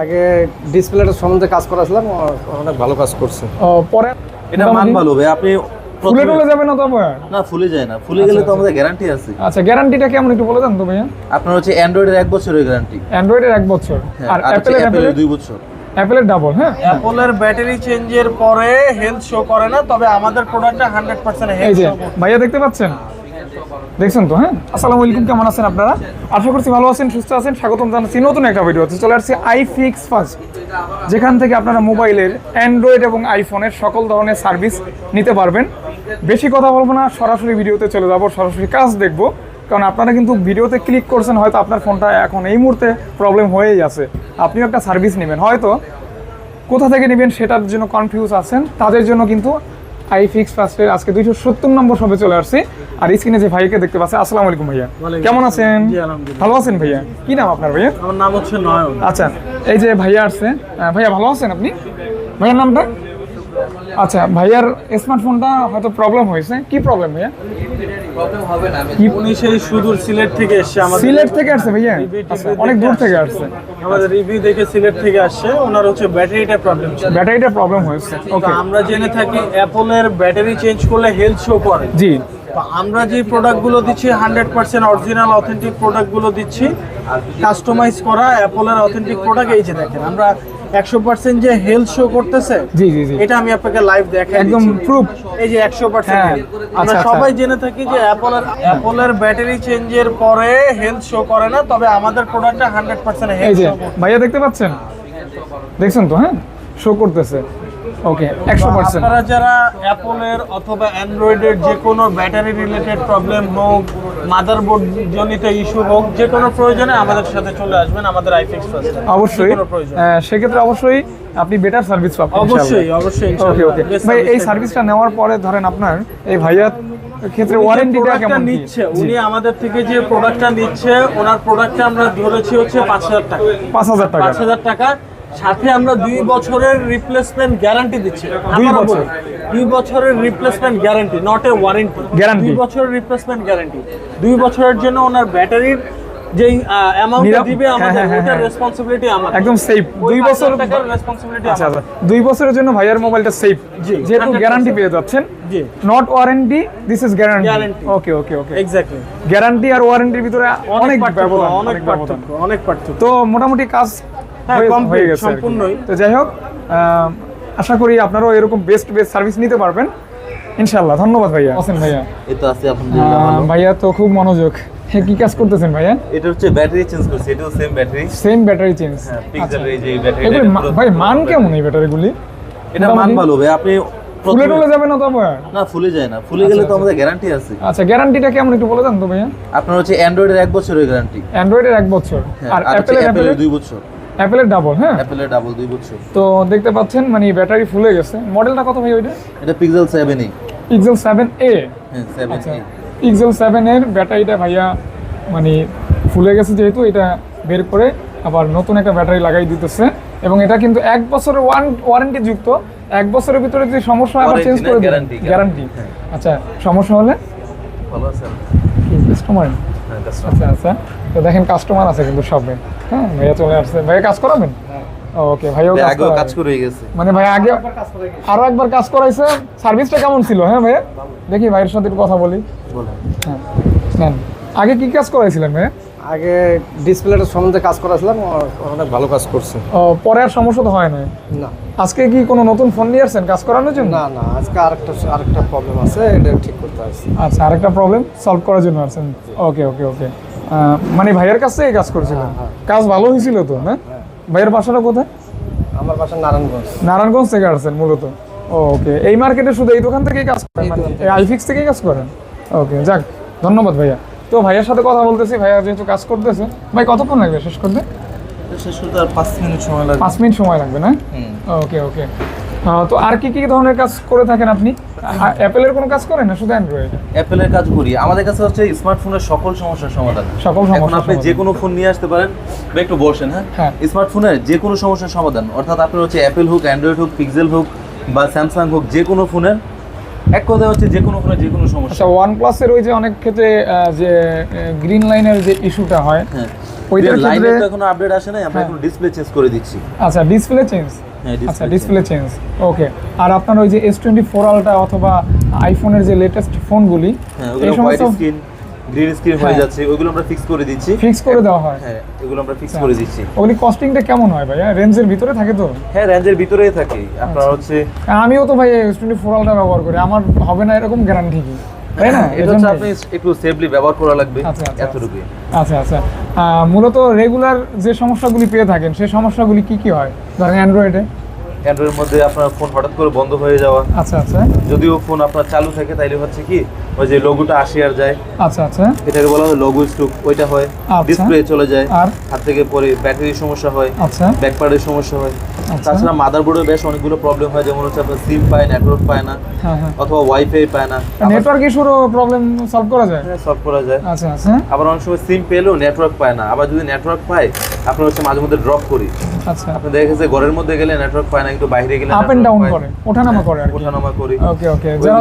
আগে ডিসপ্লেটার সম্বন্ধে কাজ করাছিলাম অনেক ভালো কাজ করছে। পরে? এটা মান ভালো ভাই আপনি ফুলে টুলে যাবে না তো আবার? না ফুলে যায় না। ফুলে গেলে তো আমাদের গ্যারান্টি আছে। আচ্ছা গ্যারান্টিটা কেমন একটু বলে দেন তো ভাইয়া। আপনার হচ্ছে অ্যান্ড্রয়েডের এক বছরের গ্যারান্টি অ্যান্ড্রয়েডের এক বছর। আর অ্যাপেলের অ্যাপেলের দুই বছর। অ্যাপেলের ডাবল হ্যাঁ? অ্যাপলের ব্যাটারি চেঞ্জের পরে হেলথ শো করে না তবে আমাদের প্রোডাক্টটা হান্ড্রেড পার্সেন্ট এই হেলথ শো ভাইয়া দেখতে পাচ্ছেন? দেখছেন তো হ্যাঁ? আসসালামু আলাইকুম, কেমন আছেন আপনারা? আশা করছি ভালো আছেন, সুস্থ আছেন। স্বাগতম জানাচ্ছি নতুন একটা ভিডিও আছে চলে আসছি আই ফিক্স ফার্স্ট যেখান থেকে আপনারা মোবাইলের অ্যান্ড্রয়েড এবং আইফোনের সকল ধরনের সার্ভিস নিতে পারবেন। বেশি কথা বলব না, সরাসরি ভিডিওতে চলে যাব, সরাসরি কাজ দেখব। কারণ আপনারা কিন্তু ভিডিওতে ক্লিক করছেন, হয়তো আপনার ফোনটা এখন এই মুহূর্তে প্রবলেম হয়েই আছে। আপনিও একটা সার্ভিস নেবেন। হয়তো কোথা থেকে নেবেন সেটার জন্য কনফিউজ আছেন, তাদের জন্য কিন্তু আই ফিক্স ফার্স্টের আজকে দুইশো সত্তর নম্বর সবে চলে আসছে। আর স্ক্রিনে যে ভাইকে দেখতে পাচ্ছেন আসসালামু আলাইকুম ভাইয়া। কেমন আছেন? ভালো আছেন ভাইয়া? কি নাম আপনার ভাইয়া? আমার নাম হচ্ছে নয়ন। আচ্ছা এই যে ভাইয়া আসছে ভাইয়া ভালো আছেন আপনি? ভাইয়ার নামটা? আচ্ছা ভাইয়ার স্মার্টফোনটা হয়তো প্রবলেম হয়েছে। কি প্রবলেম ভাইয়া? উনি সেই সুদূর সিলেট থেকে এসছে আমাদের সিলেট থেকে আসছে ভাইয়া? আচ্ছা অনেক দূর থেকে আসছে। আমাদের রিভিউ দেখে সিলেট থেকে আসছে ওনার হচ্ছে ব্যাটারিটা প্রবলেম ছিল। ব্যাটারিটা প্রবলেম হয়েছে। তো ওকে আমরা জেনে থাকি অ্যাপলের ব্যাটারি চেঞ্জ করলে হেলথ শো করে। জি। তো আমরা যে প্রোডাক্টগুলো দিচ্ছি হান্ড্রেড পার্সেন্ট অরিজিনাল অথেন্টিক প্রোডাক্টগুলো দিচ্ছি কাস্টমাইজ করা অ্যাপলের অথেন্টিক প্রোডাক্ট এই যে দেখেন আমরা একশো পার্সেন্ট যে হেলথ শো করতেছে জি জি জি। এটা আমি আপনাকে লাইভ দেখাই একদম প্রুফ এই যে একশো পার্সেন্ট হ্যাঁ, আমরা আচ্ছা, সবাই আচ্ছা। জেনে থাকি যে অ্যাপলের অ্যাপলের ব্যাটারি চেঞ্জের পরে হেলথ শো করে না তবে আমাদের প্রোডাক্টটা হান্ড্রেড পার্সেন্ট হেলথ শো ভাইয়া দেখতে পাচ্ছেন? দেখছেন তো হ্যাঁ? শো করতেছে। ওকে একশো পার্সেন্ট আপনারা যারা অ্যাপলের অথবা অ্যান্ড্রয়েডের যে কোনো ব্যাটারি রিলেটেড প্রবলেম হোক মাদারবোর্ড জনিত ইস্যু হোক যে কোনো প্রয়োজনে আমাদের সাথে চলে আসবেন আমাদের আইফিক্স অবশ্যই। সেক্ষেত্রে অবশ্যই আপনি বেটার সার্ভিস পাবেন অবশ্যই অবশ্যই ওকে ওকে ভাই এই সার্ভিসটা নেওয়ার পরে ধরেন আপনার এই ভাইয়ার ক্ষেত্রে ওয়ারেন্টিটা কেমন নিচ্ছে উনি আমাদের থেকে যে প্রোডাক্টটা নিচ্ছে ওনার প্রোডাক্টটা আমরা ধরেছি হচ্ছে পাঁচ হাজার টাকা। পাঁচ হাজার টাকা। পাঁচ হাজার টাকা। সাথে আমরা দুই বছরের রিপ্লেসমেন্ট গ্যারান্টি দিচ্ছি। দুই বছর? দুই বছরের replacement guarantee not a warranty? দুই বছরের রিপ্লেসমেন্ট গ্যারান্টি দুই বছরের জন্য ওনার ব্যাটারির যেই অ্যামাউন্টটা দিবে আমাদের হ্যাঁ, হ্যাঁ, ওটার হ্যাঁ। রেসপন্সিবিলিটি আমাদের একদম সেফ দুই বছর রেসপন্সিবিলিটি আচ্ছা আচ্ছা। দুই বছরের জন্য ভাইয়ার মোবাইলটা সেফ যেহেতু গ্যারান্টি পেয়ে যাচ্ছেন। জি। Not warranty this is guarantee okay okay okay exactly guarantee আর ওয়ারেন্টির ভিতরে অনেক ব্যবধান অনেক ব্যবধান। অনেক পার্থক্য। তো মোটামুটি কাজ হ্যাঁ, হয়ে- গেছে আর কি। সম্পূর্ণই। তো যাই হোক আশা করি আপনারাও এরকম বেস্ট বেস্ট সার্ভিস নিতে পারবেন। ইনশাল্লাহ ধন্যবাদ ভাইয়া। আছেন ভাইয়া। এই তো আছে আলহামদুলিল্লাহ ভাইয়া তো খুব মনোযোগ। হ্যাঁ কি কাজ করতেছেন ভাইয়া? এটা হচ্ছে ব্যাটারি চেঞ্জ করছে এটাও same battery same battery change হ্যাঁ পিক্সেলের এই যে ব্যাটারি ভাই মান কেমন এই ব্যাটারিগুলি এটা মান ভালো ভাই আপনি ফুলে টুলে যাবে না তো? না ফুলে যায় না। ফুলে গেলে তো আমাদের গ্যারান্টি আছে। আচ্ছা গ্যারান্টিটা কেমন একটু বলে দেন তো ভাইয়া? আপনার হচ্ছে অ্যান্ড্রয়েডের এক বছরের গ্যারান্টি অ্যান্ড্রয়েডের এক বছর। আর আর অ্যাপেলের অ্যাপেলের অ্যাপেলের দুই বছর। অ্যাপেলের ডাবল হ্যাঁ? অ্যাপেলের ডাবল দুই বছর। তো দেখতে পাচ্ছেন মানে ব্যাটারি ফুলে গেছে। মডেলটা কত ভাই ওইটা? এটা পিক্সেল সেভেন এই পিক্সেল সেভেন এ হ্যাঁ সেভেন আচ্ছা। এই পিক্সেল সেভেনের ব্যাটারিটা ভাইয়া মানে ফুলে গেছে যেহেতু এটা বের করে আবার নতুন একটা ব্যাটারি লাগাই দিতেছে। এবং এটা কিন্তু এক বছরের ওয়ান ওয়ারেন্টি যুক্ত। এক বছরের ভিতরে যদি সমস্যা হয় আবার চেঞ্জ করে guarantee, গ্যারান্টি আচ্ছা সমস্যা হলে? ভালো আছে। কাস্টমার হ্যাঁ। আচ্ছা আচ্ছা। তো দেখেন কাস্টমার আছে কিন্তু সবে। হ্যাঁ ভাইয়া চলে আসছে। ভাইয়া কাজ করাবেন? ওকে ভাই কাজ আগেও করাবে। কাজ করে গেছে। মানে ভাই আগে আরও একবার কাজ করাইছে। সার্ভিসটা কেমন ছিল হ্যাঁ ভাইয়া? দেখি ভাইয়ের সাথে একটু কথা বলি। বলো হ্যাঁ নেন। আগে কি কাজ করাইছিলেন ভাইয়া? আগে ডিসপ্লেটার সম্বন্ধে কাজ করাছিলাম অনেক ভালো কাজ করছে। ও, পরে আর সমস্যা তো হয় না না। আজকে কি কোনো নতুন ফোন নিয়ে আসছেন কাজ করানোর জন্য? না না আজকে আরেকটা আরেকটা প্রবলেম আছে এটা ঠিক করতে আসছি। আচ্ছা আরেকটা প্রবলেম সলভ করার জন্য আসছেন। ওকে ওকে ওকে মানে ভাইয়ের কাছ থেকে কাজ করছিলেন হ্যাঁ, কাজ ভালো হয়েছিল তো হ্যাঁ। ভাইয়ের বাসাটা কোথায়? আমার বাসা নারায়ণগঞ্জ। নারায়ণগঞ্জ থেকে আসছেন মূলত। ওকে। এই মার্কেটে শুধু এই দোকান থেকেই কাজ করেন? মানে এই আইফিক্স থেকেই কাজ করেন? ওকে যাক ধন্যবাদ ভাইয়া। তো ভাইয়ার সাথে কথা বলতেছি ভাইয়া যেহেতু কাজ করতেছে। ভাই কতক্ষণ লাগবে শেষ করতে? শেষ করতে আর পাঁচ মিনিট সময় লাগবে। পাঁচ মিনিট সময় লাগবে না? ওকে ওকে। তো আর কি কি ধরনের কাজ করে থাকেন আপনি? অ্যাপেলের কোনো কাজ করেন না? শুধু অ্যান্ড্রয়েড অ্যাপেলের কাজ করি। আমাদের কাছে হচ্ছে স্মার্টফোনের সকল সমস্যার সমাধান। সকল এখন আপনি যে কোনো ফোন নিয়ে আসতে পারেন। বা একটু বসেন হ্যাঁ। স্মার্টফোনের যে কোনো সমস্যার সমাধান অর্থাৎ আপনার হচ্ছে অ্যাপেল হোক অ্যান্ড্রয়েড হোক পিক্সেল হোক বা স্যামসাং হোক যে কোনো ফোনের এক কথায় হচ্ছে যে কোনো ফোনের যে কোনো সমস্যা। আচ্ছা ওয়ান প্লাসের ওই যে অনেক ক্ষেত্রে যে গ্রিন লাইনের যে ইস্যুটা হয় হ্যাঁ। ওইটার লাইনে ক্ষেত্রে তো এখনও আপডেট আসে নাই আমরা হ্যাঁ। এখন ডিসপ্লে চেঞ্জ করে দিচ্ছি। আচ্ছা ডিসপ্লে চেঞ্জ আচ্ছা ডিসপ্লে চেঞ্জ ওকে আর আপনার ওই যে এস টোয়েন্টি ফোর আলটা অথবা আইফোনের যে লেটেস্ট ফোনগুলি হ্যাঁ এই সমস্ত গ্রিন স্ক্রিন হয়ে হ্যাঁ। যাচ্ছে ওইগুলো আমরা ফিক্স করে দিচ্ছি। ফিক্স করে দেওয়া হয়। হ্যাঁ এগুলো আমরা ফিক্স আচ্ছা। করে দিচ্ছি। ওগুলি কস্টিংটা কেমন হয় ভাইয়া? রেঞ্জের ভিতরে থাকে তো? হ্যাঁ রেঞ্জের ভিতরেই থাকে। আপনার আচ্ছা। হচ্ছে আমিও তো ভাই এস টোয়েন্টি ফোর আলটা ব্যবহার করি। আমার হবে না এরকম গ্যারান্টি কি তাই না? এটা হচ্ছে আপনি একটু সেফলি ব্যবহার করা লাগবে আচ্ছা, আচ্ছা, এতটুকুই। আচ্ছা আচ্ছা। মূলত রেগুলার যে সমস্যাগুলি পেয়ে থাকেন সেই সমস্যাগুলি কি কি হয়? ধরেন অ্যান্ড্রয়েডে অ্যান্ড্রয়েডের মধ্যে আপনার ফোন হঠাৎ করে বন্ধ হয়ে যাওয়া। আচ্ছা আচ্ছা। যদিও ফোন আপনার চালু থাকে তাইলে হচ্ছে কি ওই যে লোগোটা আসে আর যায়। আচ্ছা আচ্ছা। এটাকে বলা হয় লোগো স্ট্রোক ওইটা হয়। আচ্ছা। ডিসপ্লে চলে যায়। আর? হাত থেকে পরে ব্যাটারির সমস্যা হয় আচ্ছা। ব্যাকপ্যাডের সমস্যা হয়। আচ্ছা। তাছাড়া মাদারবোর্ডে বেশ অনেকগুলো প্রবলেম হয় যেমন হচ্ছে আপনার সিম পায় নেটওয়ার্ক পায় না হ্যাঁ হ্যাঁ। অথবা ওয়াইফাই পায় না। নেটওয়ার্ক ইস্যুরও প্রবলেম সলভ করা যায়? হ্যাঁ সলভ করা যায়। আচ্ছা আচ্ছা। আবার অনেক সময় সিম পেলেও নেটওয়ার্ক পায় না। আবার যদি নেটওয়ার্ক পায় আপনার হচ্ছে মাঝে মধ্যে ড্রপ করি। আচ্ছা। আপনি দেখে গেছে ঘরের মধ্যে গেলে নেটওয়ার্ক পায় না কিন্তু বাইরে গেলে আপ এন্ড ডাউন করে ওঠানামা করে আর ওঠানামা করি। ওকে ওকে যারা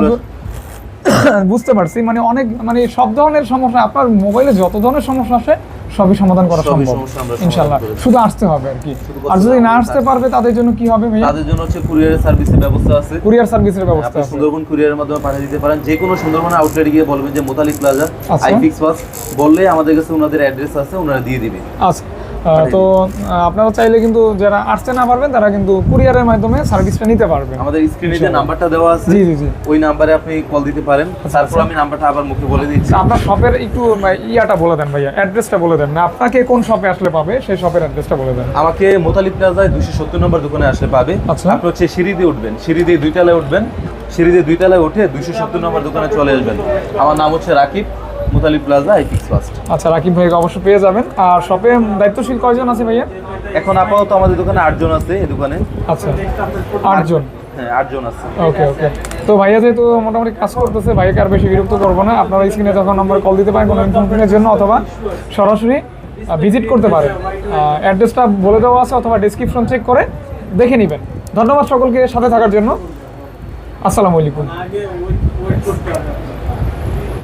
বুঝতে পারছি মানে অনেক মানে সব ধরনের সমস্যা আপনার মোবাইলে যত ধরনের সমস্যা আসে সবই সমাধান করা সম্ভব। দিই। শুধু আসতে হবে আর কি। আর যদি না আসতে পারবে তাদের জন্য কি হবে ভাইয়া? তাদের জন্য হচ্ছে কুরিয়ারের সার্ভিসের ব্যবস্থা আছে। কুরিয়ার সার্ভিসের ব্যবস্থা আপনি আছে। সুন্দরবন কুরিয়ারের মাধ্যমে পাঠিয়ে দিতে পারেন। যে কোনো সুন্দরবন আউটলেটে গিয়ে বলবেন যে মোতালি প্লাজা আচ্ছা। আই বাস বললে আমাদের কাছে ওনাদের অ্যাড্রেস আছে ওনারা দিয়ে দিবে। আচ্ছা। তো আপনারা চাইলে কিন্তু যারা আসতে না পারবেন তারা কিন্তু কুরিয়ারের মাধ্যমে সার্ভিসটা নিতে পারবেন। আমাদের স্ক্রিনে যে নাম্বারটা দেওয়া আছে। জি, জি, জি। ওই নাম্বারে আপনি কল দিতে পারেন। তারপর আমি নাম্বারটা আবার মুখে বলে দিচ্ছি। আপনার শপের একটু ইয়াটা বলে দেন ভাইয়া অ্যাড্রেসটা বলে দেন। না আপনাকে কোন শপে আসলে পাবে সেই শপের অ্যাড্রেসটা বলে দেন। আমাকে মোতালি প্লাজায় দুশো সত্তর নম্বর দোকানে আসলে পাবে। আচ্ছা। আপনি হচ্ছে সিঁড়ি দিয়ে উঠবেন। সিঁড়ি দিয়ে দুই তলায় উঠবেন। সিঁড়ি দিয়ে দুই তলায় উঠে দুশো সত্তর নম্বর দোকানে চলে আসবেন। আমার নাম হচ্ছে Rakib. Motali plaza I fix first আচ্ছা রাকিব ভাইকে অবশ্যই পেয়ে যাবেন। আর শপে দায়িত্বশীল কয়জন আছে ভাইয়া? এখন আপাতত আমাদের দোকানে আটজন আছে এই দোকানে। আচ্ছা আটজন? হ্যাঁ আটজন আছে। ওকে ওকে। তো ভাইয়া যেহেতু মোটামুটি কাজ করতেছে ভাইয়াকে আর বেশি বিরক্ত করব না। আপনারা স্ক্রিনে নম্বর কল দিতে পারেন কোনো ইনফরমেশনের জন্য অথবা সরাসরি ভিজিট করতে পারেন। অ্যাড্রেসটা বলে দেওয়া আছে অথবা ডিসক্রিপশন চেক করে দেখে নেবেন। ধন্যবাদ সকলকে সাথে থাকার জন্য। আসসালামু আলাইকুম।